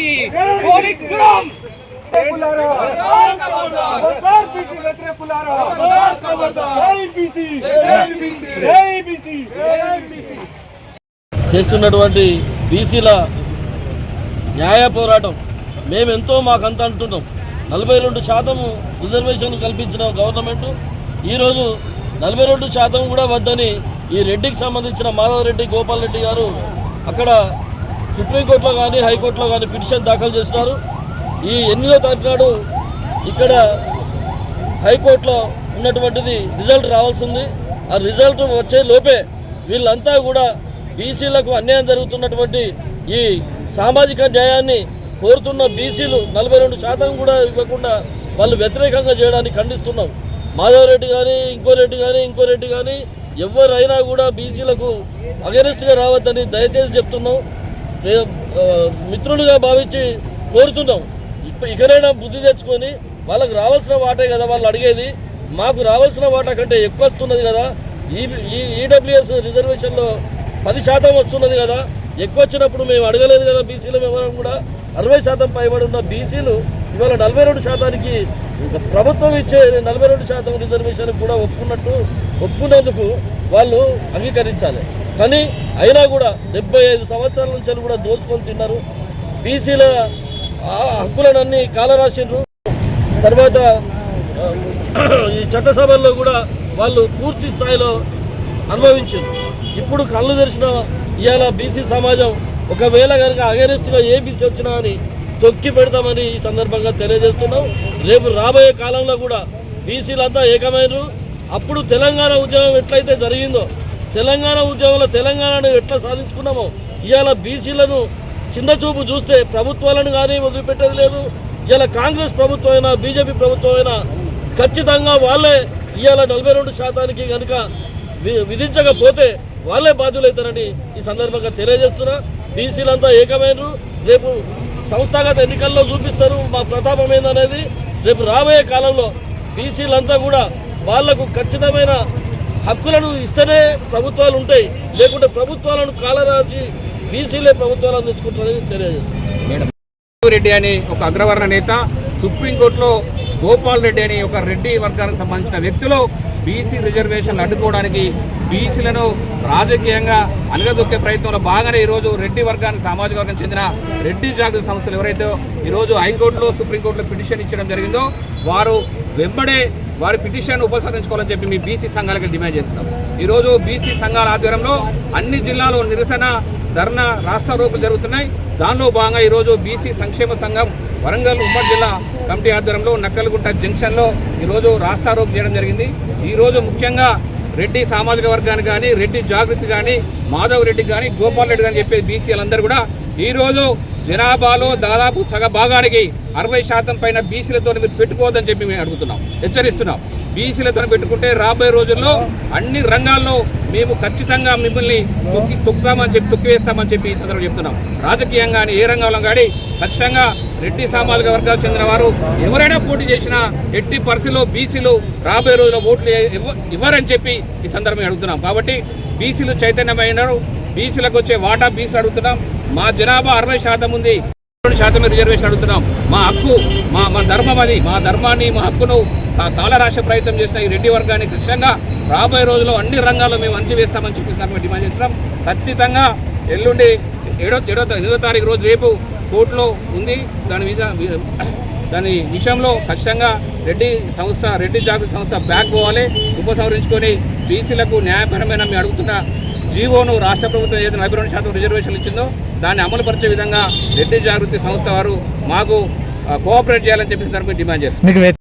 BC police చేస్తున్నటువంటి బీసీల న్యాయ పోరాటం. మేమెంతో మాకంత అంటున్నాం. నలభై రెండు శాతము రిజర్వేషన్ కల్పించిన గవర్నమెంట్. ఈరోజు నలభై రెండు శాతం కూడా వద్దని ఈ రెడ్డికి సంబంధించిన మాధవరెడ్డి గోపాల్ రెడ్డి గారు అక్కడ సుప్రీంకోర్టులో కానీ హైకోర్టులో కానీ పిటిషన్ దాఖలు చేసినారు. ఈ ఎనిమిదో తారీఖు నాడు ఇక్కడ హైకోర్టులో ఉన్నటువంటిది రిజల్ట్ రావాల్సింది ఆ రిజల్ట్ వచ్చే లోపే వీళ్ళంతా కూడా బీసీలకు అన్యాయం జరుగుతున్నటువంటి ఈ సామాజిక న్యాయాన్ని కోరుతున్న బీసీలు నలభై రెండు శాతం కూడా ఇవ్వకుండా వాళ్ళు వ్యతిరేకంగా చేయడానికి ఖండిస్తున్నాం. మాధవరెడ్డి కానీ ఇంకో రెడ్డి కానీ ఇంకో రెడ్డి కానీ ఎవరైనా కూడా బీసీలకు అగెనిస్ట్గా రావద్దని దయచేసి చెప్తున్నాం. మిత్రులుగా భావించి కోరుతున్నాం. ఇప్ప- ఇకనైనా బుద్ధి తెచ్చుకొని వాళ్ళకి రావాల్సిన వాటే కదా వాళ్ళు అడిగేది. మాకు రావాల్సిన వాటా కంటే ఎక్కువ వస్తున్నది కదా. ఈ ఈ ఈడబ్ల్యూఎస్ రిజర్వేషన్లో పది శాతం వస్తున్నది కదా. ఎక్కువ వచ్చినప్పుడు మేము అడగలేదు కదా బీసీల వివరం కూడా. అరవై శాతం పైబడి ఉన్న బీసీలు ఇవాళ నలభై రెండు శాతానికి ప్రభుత్వం ఇచ్చే నలభై రెండు శాతం రిజర్వేషన్ కూడా ఒప్పుకున్నట్టు ఒప్పుకున్నందుకు వాళ్ళు అంగీకరించాలి. కానీ అయినా కూడా డెబ్బై ఐదు సంవత్సరాల నుంచి కూడా దోచుకొని తిన్నారు. బీసీల హక్కులనన్నీ కాలరాసిండ్రు. తర్వాత ఈ చట్టసభల్లో కూడా వాళ్ళు పూర్తి స్థాయిలో అనుభవించారు ఇప్పుడు కళ్ళు తెరిచిన ఇవాళ బీసీ సమాజం ఒకవేళ కనుక అగరెస్ట్గా ఏ బీసీ వచ్చినా అని తొక్కి పెడతామని ఈ సందర్భంగా తెలియజేస్తున్నాం. రేపు రాబోయే కాలంలో కూడా బీసీలంతా ఏకమైనరు. అప్పుడు తెలంగాణ ఉద్యమం ఎట్లయితే జరిగిందో తెలంగాణ ఉద్యోగంలో తెలంగాణను ఎట్లా సాధించుకున్నామో ఇవాళ బీసీలను చిన్న చూపు చూస్తే ప్రభుత్వాలను కానీ వదిలిపెట్టేది లేదు. ఇవాళ కాంగ్రెస్ ప్రభుత్వం అయినా బీజేపీ ప్రభుత్వం అయినా ఖచ్చితంగా వాళ్ళే ఇవాళ నలభై రెండు శాతానికి కనుక వి- విధించకపోతే వాళ్ళే బాధ్యులవుతారని ఈ సందర్భంగా తెలియజేస్తున్నా. బీసీలంతా ఏకమైనరు. రేపు సంస్థాగత ఎన్నికల్లో చూపిస్తారు మా ప్రతాపం ఏందనేది. రేపు రాబోయే కాలంలో బీసీలంతా కూడా వాళ్ళకు ఖచ్చితమైన హక్కులను ఇస్తేనే ప్రభుత్వాలు ఉంటాయి. లేకుంటే ప్రభుత్వాలను కాలరాచి బీసీలే ప్రభుత్వాలు అందించుకుంటారని తెలియజేస్తారు రెడ్డి అనే ఒక అగ్రవర్ణ నేత సుప్రీంకోర్టులో గోపాల్ రెడ్డి అనే ఒక రెడ్డి వర్గానికి సంబంధించిన వ్యక్తులు బీసీ రిజర్వేషన్లు అడ్డుకోవడానికి బీసీలను రాజకీయంగా అనగదొక్కే ప్రయత్నంలో బాగానే ఈరోజు రెడ్డి వర్గానికి సామాజిక వర్గం చెందిన రెడ్డి జాగృతి సంస్థలు ఎవరైతే ఈరోజు హైకోర్టులో సుప్రీంకోర్టులో పిటిషన్ ఇచ్చడం జరిగిందో వారు వెంబడే వారి పిటిషన్ ఉపసంహరించుకోవాలని చెప్పి మీ బీసీ సంఘాలకు డిమాండ్ చేస్తున్నాం. ఈరోజు బీసీ సంఘాల ఆధ్వర్యంలో అన్ని జిల్లాలో నిరసన ధర్నా రాష్ట్ర రోకులు జరుగుతున్నాయి. దానిలో భాగంగా ఈరోజు బీసీ సంక్షేమ సంఘం వరంగల్ ఉమ్మడి జిల్లా కమిటీ ఆధ్వర్యంలో నక్కలగుంట జంక్షన్లో ఈరోజు రాష్ట్ర రోకు చేయడం జరిగింది. ఈరోజు ముఖ్యంగా రెడ్డి సామాజిక వర్గానికి కానీ రెడ్డి జాగృతి కానీ మాధవ్ రెడ్డి కానీ గోపాల్ రెడ్డి కానీ చెప్పే బీసీలందరూ కూడా ఈరోజు జనాభాలో దాదాపు సగ భాగానికి అరవై శాతం పైన బీసీలతో మీరు పెట్టుకోవద్దని చెప్పి మేము అడుగుతున్నాం. హెచ్చరిస్తున్నాం. బీసీలతో పెట్టుకుంటే రాబోయే రోజుల్లో అన్ని రంగాల్లో మేము ఖచ్చితంగా మిమ్మల్ని తొక్కి తొక్కుతామని చెప్పి తొక్కివేస్తామని చెప్పి ఈ సందర్భంగా చెప్తున్నాం. రాజకీయంగా ఏ రంగంలో కానీ ఖచ్చితంగా రెడ్డి సామాజిక వర్గాలకు చెందిన వారు ఎవరైనా పోటీ చేసినా ఎట్టి పరిస్థితుల్లో బీసీలు రాబోయే రోజుల్లో ఓట్లు ఇవ్వరని చెప్పి ఈ సందర్భంగా అడుగుతున్నాం. కాబట్టి బీసీలు చైతన్యమైనారు బీసీలకు వచ్చే వాటా బీసీలు అడుగుతున్నాం. మా జనాభా అరవై శాతం ఉంది. రెండు శాతమే రిజర్వేషన్ అడుగుతున్నాం. మా హక్కు మా మా ధర్మం అది. మా ధర్మాన్ని మా హక్కును కా- కాలరాశ ప్రయత్నం చేసిన ఈ రెడ్డి వర్గాన్ని ఖచ్చితంగా రాబోయే రోజుల్లో అన్ని రంగాల్లో మేము అంచివేస్తామని చెప్పి డిమాండ్ చేస్తున్నాం. ఖచ్చితంగా ఎల్లుండి ఏడో ఏడో ఎనిమిదో తారీఖు రోజు రేపు కోర్టులో ఉంది. దాని మీద దాని విషయంలో ఖచ్చితంగా రెడ్డి సంస్థ రెడ్డి జాగృతి సంస్థ బ్యాక్ పోవాలి. ఉపసంహరించుకొని బీసీలకు న్యాయపరమైన మేము అడుగుతున్న జీవోను రాష్ట్ర ప్రభుత్వం ఏదైతే నలభై రెండు శాతం రిజర్వేషన్లు ఇచ్చిందో దాన్ని అమలు పరిచే విధంగా రెడ్డి జాగృతి సంస్థ వారు మాకు కోఆపరేట్ చేయాలని చెప్పి దానికి డిమాండ్ చేస్తారు